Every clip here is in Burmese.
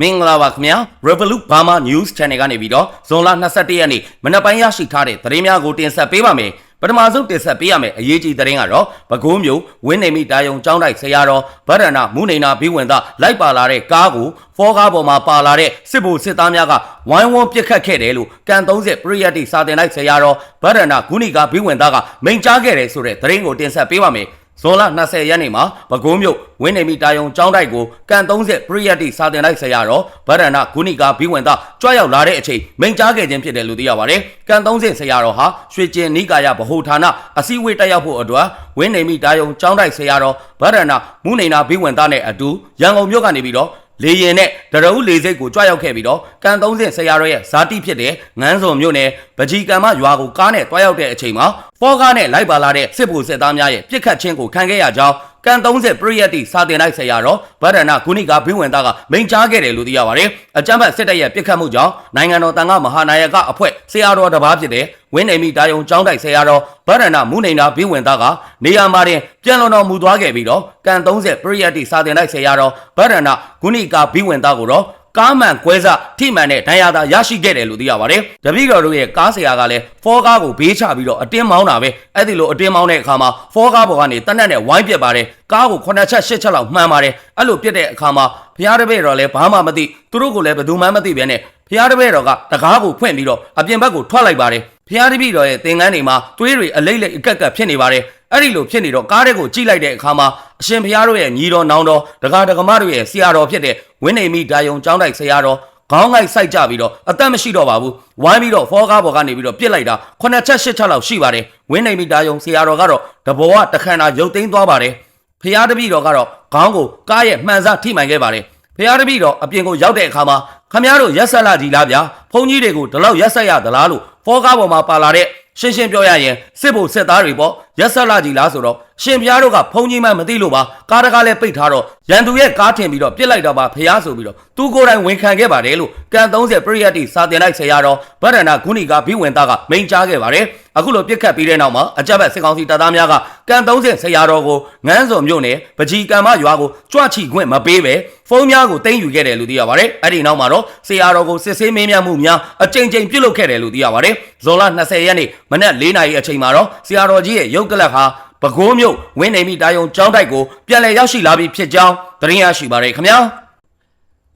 မင်္ဂလာပါခင်ဗျာ Revolut Burma News Channel ကနေပြီးတော့ဇွန်လ22ရက်နေ့မနက်ပိုင်းရရှိထားတဲ့သတင်းများကိုတင်ဆက်ပေးပါမယ်ပထမဆုံးတင်ဆက်ပေးရမယ့်အရေးကြီးသတင်းကတော့ပဲခူးမြို့ဝင်းနေမိတာယုံကျောင်းတိုက်ဆရာတော်ဗဒ္ဒနာမူနေနာဘိဝန္တလိုက်ပါလာတဲ့ကားကိုဖောကားပေါ်မှာပါလာတဲ့စစ်ဗိုလ်စစ်သားများကဝိုင်းဝန်းပစ်ခတ်ခဲ့တယ်လို့ကန်30ပရိယတ်တိစာတင်လိုက်ဆရာတော်ဗဒ္ဒနာဂုဏီကဘိဝန္တကမိန့်ကြားခဲ့တယ်ဆိုတဲ့သတင်းကိုတင်ဆက်ပေးပါမယ် ဇွန်လ20ရက်နေ့မှာပဲခူးမြို့ဝင်းနေမိတာယုံကျောင်းတိုက်ကိုကန်30ပရိယတ်တိစာတင်လိုက်ဆရာတော်ဗဒ္ဒနာဂုဏီကဘိဝန္တကြွရောက်လာတဲ့အချိန်မိန့်ကြားခဲ့ခြင်းဖြစ်တယ်လို့သိရပါတယ်။ကန်30ဆရာတော်ဟာရွှေကျင်နိကာယဗဟိုဌာနအစည်းအဝေးတက်ရောက်ဖို့အတွက်ဝင်းနေမိတာယုံကျောင်းတိုက်ဆရာတော်ဗဒ္ဒနာမုနေနာဘိဝန္တနဲ့အတူရန်ကုန်မြို့ကနေပြီးတော့လေရင်နဲ့တရဦးလေစိတ်ကိုကြွရောက်ခဲ့ပြီးတော့ကန်30ဆရာတော်ရဲ့ဇာတိဖြစ်တဲ့ငန်းစုံမြို့နယ် ပကြီးကံမရွာကိုကားနဲ့တွားရောက်တဲ့အချိန်မှာဖောကားနဲ့လိုက်ပါလာတဲ့စစ်ဗိုလ်စစ်သားများရဲ့ပြစ်ခတ်ခြင်းကိုခံခဲ့ရကြောင်းကန်30ပရိယတ်တိစာတင်လိုက်ဆရာတော်ဗဒ္ဒနာဂုဏိကဘိဝန္တကမိန့်ကြားခဲ့တယ်လို့သိရပါတယ်။အကြမ်းဖက်စစ်တပ်ရဲ့ပြစ်ခတ်မှုကြောင့်နိုင်ငံတော်တန်ခါမဟာနာယကအဖွဲ့ဆရာတော်တစ်ပါးဖြစ်တဲ့ဝင်းနေမိတာယုံကျောင်းတိုက်ဆရာတော်ဗဒ္ဒနာမူနေနာဘိဝန္တကနေရာမှာတင်ပြန်လွန်တော်မူသွားခဲ့ပြီးတော့ကန်30ပရိယတ်တိစာတင်လိုက်ဆရာတော်ဗဒ္ဒနာဂုဏိကဘိဝန္တကိုတော့ ကားမှန်ကွဲစားထိမှန်တဲ့ဒဏ်ရာသာရရှိခဲ့တယ်လို့သိရပါတယ်။တပည့်တော်တို့ရဲ့ကားဆရာကလည်းဖောကားကိုဘေးချပြီးတော့အတင်းမောင်းတာပဲ။အဲ့ဒီလိုအတင်းမောင်းတဲ့အခါမှာဖောကားပေါ်ကနေတနက်နဲ့ဝိုင်းပြစ်ပါတယ်။ကားကို9ချက်10ချက်လောက်မှန်ပါတယ်။အဲ့လိုပြစ်တဲ့အခါမှာဖျားတပည့်တော်လည်းဘာမှမသိသူတို့ကလည်းဘယ်သူမှမသိပဲနဲ့ဖျားတပည့်တော်ကတကားကိုဖွင့်ပြီးတော့အပြင်ဘက်ကိုထွက်လိုက်ပါတယ်။ဖျားတပည့်တော်ရဲ့သင်္ကန်းတွေမှာသွေးတွေအလိမ့်လိမ့်အကက်ကက်ဖြစ်နေပါတယ်။ အဲ့ဒီလိုဖြစ်နေတော့ကားတဲ့ကိုကြိလိုက်တဲ့အခါမှာအရှင်ဘုရားတို့ရဲ့ညီတော်နောင်တော်ဒကာဒကမတို့ရဲ့ဆရာတော်ဖြစ်တဲ့ဝင်းနေမိဒါယုံကျောင်းတိုက်ဆရာတော်ခေါင်းငိုက်စိုက်ကြပြီးတော့အသက်မရှိတော့ပါဘူးဝိုင်းပြီးတော့ဖောကားပေါ်ကနေပြီးတော့ပြစ်လိုက်တာခုနှစ်ချက်ရှစ်ချက်လောက်ရှိပါတယ်ဝင်းနေမိဒါယုံဆရာတော်ကတော့တဘောကတခန္ဓာရုပ်သိမ်းသွားပါတယ်ဖျားတပည့်တော်ကတော့ခေါင်းကိုကားရဲ့မှန်စားထိမှန်ခဲ့ပါတယ်ဖျားတပည့်တော်အပြင်ကိုရောက်တဲ့အခါမှာခမည်းတော်ရက်ဆက်လာကြီးလားဗျာဘုန်းကြီးတွေကိုဒီလောက်ရက်ဆက်ရသလားလို့ဖောကားပေါ်မှာပါလာတဲ့ ရှင်းရှင်းပြောရရင်စစ်ဖို့စစ်သားတွေပေါ့ရက်ဆက်လာကြီးလားဆိုတော့ရှင်ဖျားတို့ကဖုန်ကြီးမှမသိလို့ပါကားတကားလည်းပိတ်ထားတော့ရန်သူရဲ့ကားထင်ပြီးတော့ပြစ်လိုက်တော့ပါဖျားဆိုပြီးတော့သူကိုယ်တိုင်ဝန်ခံခဲ့ပါတယ်လို့ကန်30ပရိယတ်တိစာတင်လိုက်ဆရာတော်ဗဒ္ဒနာဂုဏီကဘိဝင်သားကမိန့်ကြားခဲ့ပါတယ်အခုလိုပြစ်ခတ်ပြီးတဲ့နောက်မှာအကြက်ဘက်စစ်ကောင်စီတပ်သားများကကန်30ဆရာတော်ကိုငန်းစုံမြို့နယ်ပကြီးကံမရွာကိုကြွချီခွင့်မပေးပဲဖုန်းများကိုတင်ယူခဲ့တယ်လို့သိရပါတယ်အဲ့ဒီနောက်မှာတော့ဆရာတော်ကိုစစ်ဆေးမင်းမြတ်မှုများအကြိမ်ကြိမ်ပြုလုပ်ခဲ့တယ်လို့သိရပါတယ်ဇော်လ20ရက်နေ့မနက်4နာရီအချိန်မှာတော့ဆရာတော်ကြီးရဲ့ရုပ်ကလပ်ဟာ ပဲခူးမြို့ဝင်းနေမိတာယုံကျောင်းတိုက်ကိုပြန်လည်ရောက်ရှိလာပြီဖြစ်ကြောင်းသတင်းရရှိပါတယ်ခင်ဗျာ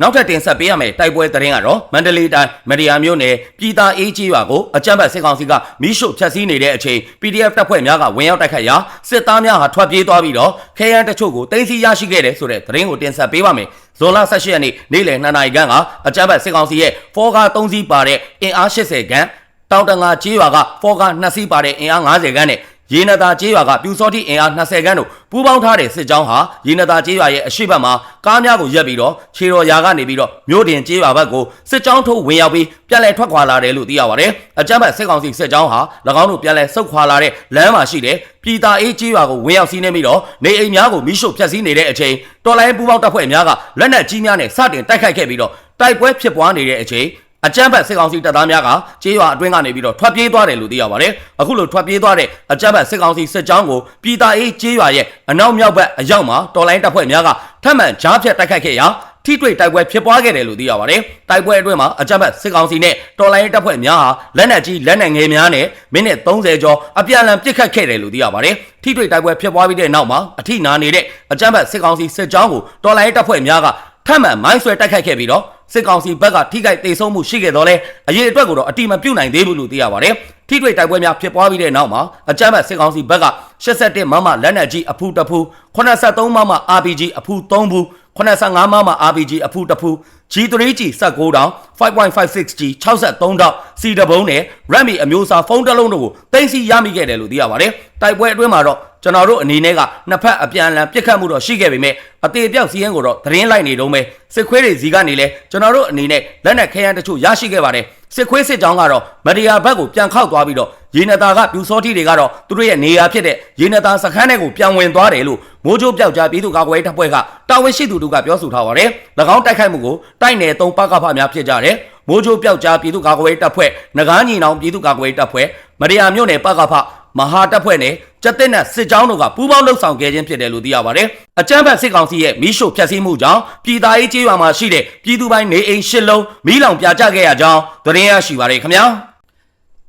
နောက်ထပ်တင်ဆက်ပေးရမယ့်တိုက်ပွဲသတင်းကတော့မန္တလေးတိုင်းမဒီယာမြို့နယ်ပြည်သာအေးကြီးရွာကိုအကြမ်းဖက်စစ်ကောင်စီကမိရှုဖျက်ဆီးနေတဲ့အချိန် PDF တပ်ဖွဲ့များကဝင်ရောက်တိုက်ခတ်ရာစစ်သားများဟာထွက်ပြေးသွားပြီးတော့ခဲယမ်းတချို့ကိုတင်စီရရှိခဲ့တယ်ဆိုတဲ့သတင်းကိုတင်ဆက်ပေးပါမယ်ဇွန်လ18ရက်နေ့နေ့လယ်2နာရီခန့်ကအကြမ်းဖက်စစ်ကောင်စီရဲ့ဖောကား3စီးပါတဲ့အင်အား80ခန့်တောင်တငါကြီးရွာကဖောကား2စီးပါတဲ့အင်အား90ခန့်နဲ့ ရေနတာကျေးရွာကပြူစောတိအင်အား20ခန်းတို့ပူးပေါင်းထားတဲ့စစ်ကြောင်းဟာရေနတာကျေးရွာရဲ့အရှိတ်ဘက်မှာကားများကိုရက်ပြီးတော့ခြေတော်ရာကနေပြီးတော့မြို့တင်ကျေးရွာဘက်ကိုစစ်ကြောင်းထိုးဝင်ရောက်ပြီးပြန်လည်ထွက်ခွာလာတယ်လို့သိရပါတယ်။အကြမ်းဖက်စစ်ကောင်စီစစ်ကြောင်းဟာ၎င်းတို့ပြန်လည်ဆုတ်ခွာလာတဲ့လမ်းမှာရှိတဲ့ပြည်သာအေးကျေးရွာကိုဝင်ရောက်စီးနှင်းပြီးတော့နေအိမ်များကိုမိရှုဖျက်ဆီးနေတဲ့အချိန်တော်လိုင်းပူးပေါင်းတပ်ဖွဲ့များကလက်နက်ကြီးများနဲ့စတင်တိုက်ခိုက်ခဲ့ပြီးတော့တိုက်ပွဲဖြစ်ပွားနေတဲ့အချိန် အကြမ်းဖက်စစ်ကောင်စီတပ်သားများကကြေးရွာအတွင်းကနေပြီးတော့ထွက်ပြေးသွားတယ်လို့သိရပါတယ်။အခုလိုထွက်ပြေးသွားတဲ့အကြမ်းဖက်စစ်ကောင်စီစစ်ကြောင်းကိုပြည်သားအေးကြေးရွာရဲ့အနောက်မြောက်ဘက်အရောက်မှာတော်လိုင်းတပ်ဖွဲ့များကထပ်မံကြားဖြတ်တိုက်ခိုက်ခဲ့ရာထိတွေ့တိုက်ပွဲဖြစ်ပွားခဲ့တယ်လို့သိရပါတယ်။တိုက်ပွဲအတွင်းမှာအကြမ်းဖက်စစ်ကောင်စီနဲ့တော်လိုင်းတပ်ဖွဲ့များဟာလက်နက်ကြီးလက်နက်ငယ်များနဲ့မိနစ်30ကျော်အပြန်အလှန်ပစ်ခတ်ခဲ့တယ်လို့သိရပါတယ်။ထိတွေ့တိုက်ပွဲဖြစ်ပွားပြီးတဲ့နောက်မှာအထိနာနေတဲ့အကြမ်းဖက်စစ်ကောင်စီစစ်ကြောင်းကိုတော်လိုင်းတပ်ဖွဲ့များက ထပ်မံမိုင်းဆွဲတိုက်ခိုက်ခဲ့ပြီးတော့စစ်ကောင်စီဘက်ကထိခိုက်ဒေဆုံးမှုရှိခဲ့တော့လဲအရေးအတွက်ကိုတော့အတိမပြုတ်နိုင်သေးဘူးလို့သိရပါတယ်။ထိတွေ့တိုက်ပွဲများဖြစ်ပွားပြီးတဲ့နောက်မှာအကြမ်းဖက်စစ်ကောင်စီဘက်က87မမလက်နက်ကြီးအဖူတဖူ83မမ RPG အဖူ3ဘူး85မမ RPG အဖူတဖူ G3G 16တောင် 5.56G 63တောင်စီတဘုံနဲ့ RAM အမျိုးအစားဖုန်းတစ်လုံးတို့ကိုတင်စီရမိခဲ့တယ်လို့သိရပါတယ်။တိုက်ပွဲအတွင်းမှာတော့ ကျွန်တော်တို့အနေနဲ့ကနှစ်ဖက်အပြန်အလှန်ပြစ်ခတ်မှုတော့ရှိခဲ့ပေမဲ့အသေးပြောက်စီးရင်ကိုတော့သတင်းလိုက်နေတော့မယ်စစ်ခွေးတွေဇီကနေလဲကျွန်တော်တို့အနေနဲ့လက်နက်ခဲယမ်းတချို့ရရှိခဲ့ပါတယ်စစ်ခွေးစစ်ကြောင်းကတော့မဒီယာဘက်ကိုပြန်ခောက်သွားပြီးတော့ရေနတာကပြူစောတိတွေကတော့သူတို့ရဲ့နေရာဖြစ်တဲ့ရေနတာစခန်းထဲကိုပြန်ဝင်သွားတယ်လို့မိုးချိုးပြောက်ကြားပြည်သူ့ကာကွယ်ရေးတပ်ဖွဲ့ကတာဝန်ရှိသူတို့ကပြောဆိုထားပါတယ်၎င်းတိုက်ခိုက်မှုကိုတိုက်နယ်သုံးပကဖများဖြစ်ကြတယ်မိုးချိုးပြောက်ကြားပြည်သူ့ကာကွယ်ရေးတပ်ဖွဲ့ငကားညီနောင်ပြည်သူ့ကာကွယ်ရေးတပ်ဖွဲ့မဒီယာမြို့နယ်ပကဖ မဟာတပ်ဖွဲ့နဲ့ကြက်တဲ့နဲ့စစ်ကြောင်းတို့ကပူးပေါင်းလှုပ်ဆောင်ခဲ့ခြင်းဖြစ်တယ်လို့သိရပါတယ်။အကြမ်းဖက်စစ်ကောင်စီရဲ့မီးရှို့ဖျက်ဆီးမှုကြောင့်ပြည်သားရေးကျေးရွာမှာရှိတဲ့ပြည်သူပိုင်းနေအိမ်ရှစ်လုံးမီးလောင်ပြကျခဲ့ရကြောင်းသတင်းရရှိပါတယ်ခင်ဗျာ။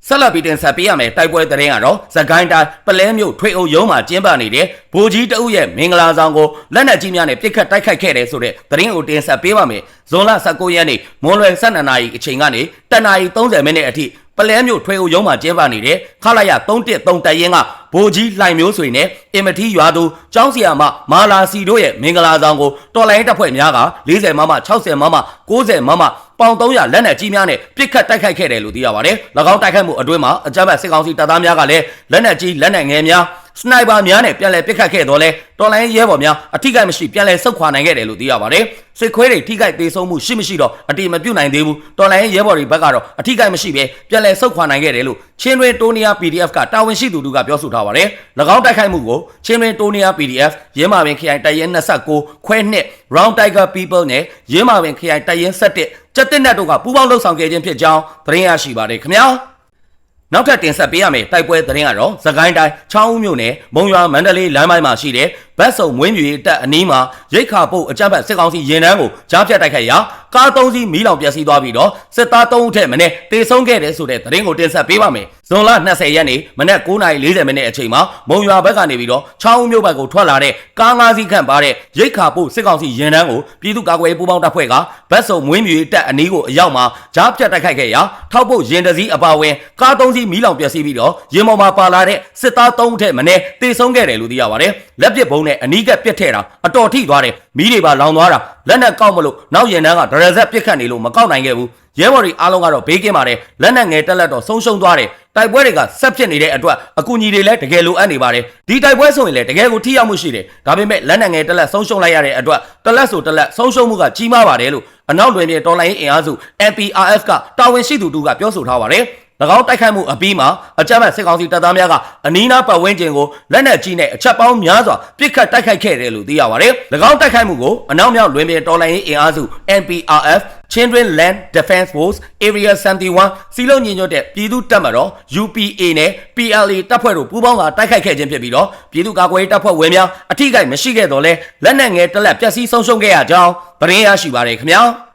ဆက်လက်ပြီးတင်ဆက်ပေးရမယ်တိုက်ပွဲသတင်းကတော့သကိုင်းတိုင်းပလဲမြို့ထွေအုပ်ရုံးမှာကျင်းပနေတဲ့ဗိုလ်ကြီးတအုပ်ရဲ့မင်္ဂလာဆောင်ကိုလက်နက်ကြီးများနဲ့ပစ်ခတ်တိုက်ခိုက်ခဲ့တယ်ဆိုတဲ့သတင်းကိုတင်ဆက်ပေးပါမယ်ဇွန်လ19ရက်နေ့မွန်းလွယ်12နာရီအချိန်ကနေ10နာရီ30မိနစ်အထိ ပလဲမြို့ထွေအုပ်ရုံးမှာကျင်းပနေတဲ့ခလာရ313တရင်ကဗိုလ်ကြီးလှိုင်မျိုးဆွေနဲ့အင်မတီရွာသူကျောင်းစီယာမမာလာစီတို့ရဲ့မင်္ဂလာဆောင်ကိုတော်လိုင်းတပ်ဖွဲ့များက40မမ60မမ90မမပေါင်300လက်နက်ကြီးများနဲ့ပစ်ခတ်တိုက်ခိုက်ခဲ့တယ်လို့သိရပါတယ်။၎င်းတိုက်ခိုက်မှုအတွင်းမှာအကြမ်းဖက်စစ်ကောင်စီတပ်သားများကလည်းလက်နက်ကြီးလက်နက်ငယ်များ စနိုက်ပါများနဲ့ပြန်လည်ပစ်ခတ်ခဲ့တော့လဲတော်လိုင်းရဲဘော်များအထိကိမရှိပြန်လည်ဆုတ်ခွာနိုင်ခဲ့တယ်လို့သိရပါတယ်။စစ်ခွဲတွေထိခိုက်သေးဆုံးမှုရှိမရှိတော့အတိမပြုတ်နိုင်သေးဘူး။တော်လိုင်းရဲဘော်တွေဘက်ကတော့အထိကိမရှိပဲပြန်လည်ဆုတ်ခွာနိုင်ခဲ့တယ်လို့ချင်းတွင်တိုးနီယာ PDF ကတာဝန်ရှိသူတို့ကပြောဆိုထားပါတယ်။၎င်းတိုက်ခိုက်မှုကိုချင်းတွင်တိုးနီယာ PDF ရဲမာပင်ခရိုင်တရင်29ခွဲနှစ် Round Tiger People နဲ့ရဲမာပင်ခရိုင်တရင်17ကြက်တဲ့နတ်တို့ကပူးပေါင်းလှုပ်ဆောင်ခဲ့ခြင်းဖြစ်ကြောင်းသတင်းရရှိပါတယ်ခင်ဗျာ နောက်ထပ်တင်ဆက်ပေးရမယ့်တိုက်ပွဲသတင်းကတော့သကိုင်းတိုင်းချောင်းဦးမြို့နယ်မုံရွာမန္တလေးလမ်းပိုင်းမှာရှိတဲ့ ဗတ်စုံမွင်းမြူတပ်အနီးမှာရိတ်ခါပုတ်အကြမ်းဖက်စစ်ကောင်စီရင်တန်းကိုကြားဖြတ်တိုက်ခိုက်ရာကား၃စီးမီးလောင်ပျက်စီးသွားပြီးတော့စစ်သား၃ဦးထက်မနည်းတေဆုံးခဲ့တယ်ဆိုတဲ့သတင်းကိုတင်ဆက်ပေးပါမယ်။ဇွန်လ20ရက်နေ့မနက်9:40မိနစ်အချိန်မှာမုံရွာဘက်ကနေပြီးတော့ချောင်းဦးမြို့ဘက်ကိုထွက်လာတဲ့ကား၅စီးခန့်ပါတဲ့ရိတ်ခါပုတ်စစ်ကောင်စီရင်တန်းကိုပြည်သူ့ကာကွယ်ရေးပူးပေါင်းတပ်ဖွဲ့ကဗတ်စုံမွင်းမြူတပ်အနီးကိုအရောက်မှာကြားဖြတ်တိုက်ခိုက်ခဲ့ရာထောက်ပုတ်ရင်တစည်းအပါဝင်ကား၃စီးမီးလောင်ပျက်စီးပြီးတော့ရင်ပေါ်မှာပါလာတဲ့စစ်သား၃ဦးထက်မနည်းတေဆုံးခဲ့တယ်လို့သိရပါတယ်။လက်ပစ်ဘုံနဲ့အနီးကပြစ်ထဲတာအတော်ထိသွားတယ်မီးတွေပါလောင်သွားတာလက်နဲ့ကောက်မလို့နောက်ရင်တန်းကဒရဇက်ပြစ်ခတ်နေလို့မကောက်နိုင်ခဲ့ဘူးရဲဘော်တွေအားလုံးကတော့ဘေးကင်းပါတယ်လက်နဲ့ငယ်တက်လက်တော့ဆုံးရှုံးသွားတယ်တိုက်ပွဲတွေကဆက်ဖြစ်နေတဲ့အတွက်အကူအညီတွေလည်းတကယ်လိုအပ်နေပါတယ်ဒီတိုက်ပွဲဆိုရင်လည်းတကယ်ကိုထိရောက်မှုရှိတယ်ဒါပေမဲ့လက်နဲ့ငယ်တက်လက်ဆုံးရှုံးလိုက်ရတဲ့အတွက်တက်လက်ဆိုတက်လက်ဆုံးရှုံးမှုကကြီးမားပါတယ်လို့အနောက်လွင်ပြင်တော်လိုင်းအင်အားစု MPRF ကတာဝန်ရှိသူတို့ကပြောဆိုထားပါတယ်၎ င်းတိုက်ခိုက်မှုအပြီးမှာအကြမ်းဖက်စစ်ကောင်စီတပ်သားများကအနီးနားပတ်ဝန်းကျင်ကိုလက်နက်ကြီးနဲ့အချက်ပေါင်းများစွာပစ်ခတ်တိုက်ခိုက်ခဲ့တယ်လို့သိရပါတယ်။၎င်းတိုက်ခိုက်မှုကိုအနောက်မြောက်လွင်ပြင်တော်လှန်ရေးအင်အားစု NPRF Children Land Defense Force Area 71စီလုံးညီညွတ်တဲ့ပြည်သူ့တပ်မတော် UPA နဲ့ PLA တပ်ဖွဲ့တို့ပူးပေါင်းကာတိုက်ခိုက်ခဲ့ခြင်းဖြစ်ပြီးတော့ပြည်သူ့ကာကွယ်ရေးတပ်ဖွဲ့ဝင်များအထိကိမရှိခဲ့တော့လဲလက်နက်ငယ်တစ်လက်ပျက်စီးဆုံးရှုံးခဲ့ရကြောင်းသတင်းရရှိပါတယ်ခင်ဗျာ။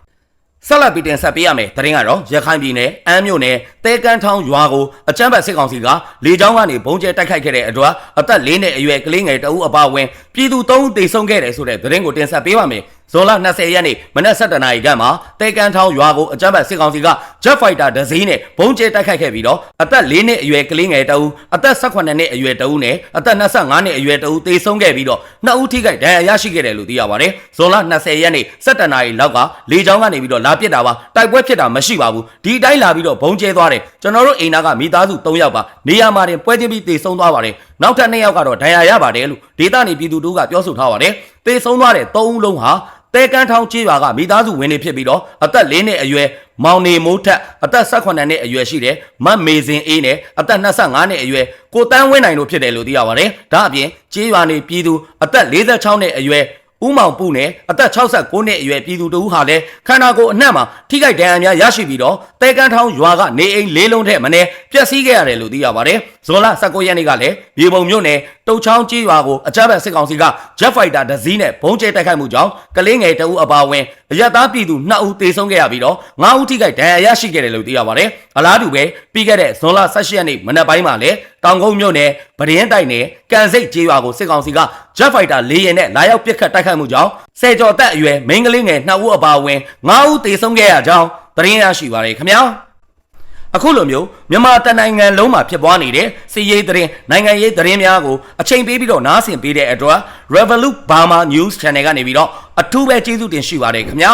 ဆက်လက်ပြီးတင်ဆက်ပေးရမယ်သတင်းကတော့ရခိုင်ပြည်နယ်အမ်းမြို့နယ်တဲကန်းထောင်းရွာကိုအကြမ်းဖက်စစ်ကောင်စီကလေကြောင်းကနေဘုံကျဲတိုက်ခိုက်ခဲ့တဲ့အတွက်အသက်၄နှစ်အရွယ်ကလေးငယ်တအုပ်အပါအဝင်ပြည်သူ၃ဦးသေဆုံးခဲ့တယ်ဆိုတဲ့သတင်းကိုတင်ဆက်ပေးပါမယ် ဇွန်လ20ရက်နေ့မနက်7:00နာရီခန့်မှာတဲကန်းထောင်းရွာကိုအကြမ်းဖက်စစ်ကောင်စီက Jet Fighter ဒဇီးနဲ့ဘုံကျဲတိုက်ခိုက်ခဲ့ပြီးတော့အသက်၄နှစ်အရွယ်ကလေးငယ်တအုပ်အသက်18နှစ်အရွယ်တအုပ်နဲ့အသက်25နှစ်အရွယ်တအုပ်သေဆုံးခဲ့ပြီးတော့နှစ်ဦးထိခိုက်ဒဏ်ရာရရှိခဲ့တယ်လို့သိရပါတယ်ဇွန်လ20ရက်နေ့7:00နာရီလောက်ကလေကြောင်းကနေပြီးတော့လာပစ်တာပါတိုက်ပွဲဖြစ်တာမရှိပါဘူးဒီအတိုင်းလာပြီးတော့ဘုံကျဲသွားတယ်ကျွန်တော်တို့အိမ်သားကမိသားစု3ယောက်ပါနေရာမှာတင်ပွဲချင်းပြီးသေဆုံးသွားပါတယ်နောက်ထပ်2ယောက်ကတော့ဒဏ်ရာရပါတယ်လို့ဒေသနေပြည်သူတို့ကပြောဆိုထားပါတယ်သေဆုံးသွားတဲ့3ဦးလုံးဟာ တဲကန်းထောင်းချေးရွာကမိသားစုဝင်တွေဖြစ်ပြီးတော့အသက်၄နှစ်အရွယ်မောင်နေမိုးထက်အသက်18နှစ်အရွယ်ရှိတယ်မတ်မေစင်အေးနဲ့အသက်25နှစ်အရွယ်ကိုတန်းဝင်းနိုင်တို့ဖြစ်တယ်လို့သိရပါတယ်ဒါအပြင်ချေးရွာနေပြည်သူအသက်46နှစ်အရွယ် ဦးမောင်ပုနဲ့အသက်69နှစ်အရွယ်ပြည်သူတို့ဟာလည်းခန္ဓာကိုယ်အနှံ့မှာထိခိုက်ဒဏ်ရာများရရှိပြီးတော့တဲကန်းထောင်းရွာကနေအိမ်လေးလုံးထက်မနည်းပျက်စီးခဲ့ရတယ်လို့သိရပါတယ်။ဇွန်လ19ရက်နေ့ကလည်းမြေပုံမြို့နယ်တုတ်ချောင်းကြီးရွာကိုအကြမ်းဖက်စစ်ကောင်စီက Jet Fighter ဒဇီးနဲ့ဘုံကျဲတိုက်ခိုက်မှုကြောင့်ကလေးငယ်တအုပ်အပါအဝင်အရသားပြည်သူ2ဦးသေဆုံးခဲ့ရပြီးတော့9ဦးထိခိုက်ဒဏ်ရာရရှိခဲ့တယ်လို့သိရပါတယ်။အလားတူပဲပြီးခဲ့တဲ့ဇွန်လ18ရက်နေ့မနက်ပိုင်းမှာလည်း တောင်ကုန်းမြို့နယ်ဗဒင်းတိုက်နယ်ကန်စိတ်ကျေးရွာကိုစစ်ကောင်စီက Jet Fighter လေယာဉ်နဲ့လာရောက်ပစ်ခတ်တိုက်ခိုက်မှုကြောင့်ဆယ်ကျော်သက်အရွယ်မိန်းကလေးငယ်2ဦးအပါအဝင်9ဦးသေဆုံးခဲ့ရကြောင်းသတင်းရရှိပါရခင်ဗျာအခုလိုမျိုးမြန်မာတနိုင်ငံလုံးမှာဖြစ်ပွားနေတဲ့စီးရေးသတင်းနိုင်ငံရေးသတင်းများကိုအချိန်ပေးပြီးတော့နားဆင်ပေးတဲ့အတွက် Revolut Burma News Channel ကနေပြီးတော့အထူးပဲကျေးဇူးတင်ရှိပါတယ်ခင်ဗျာ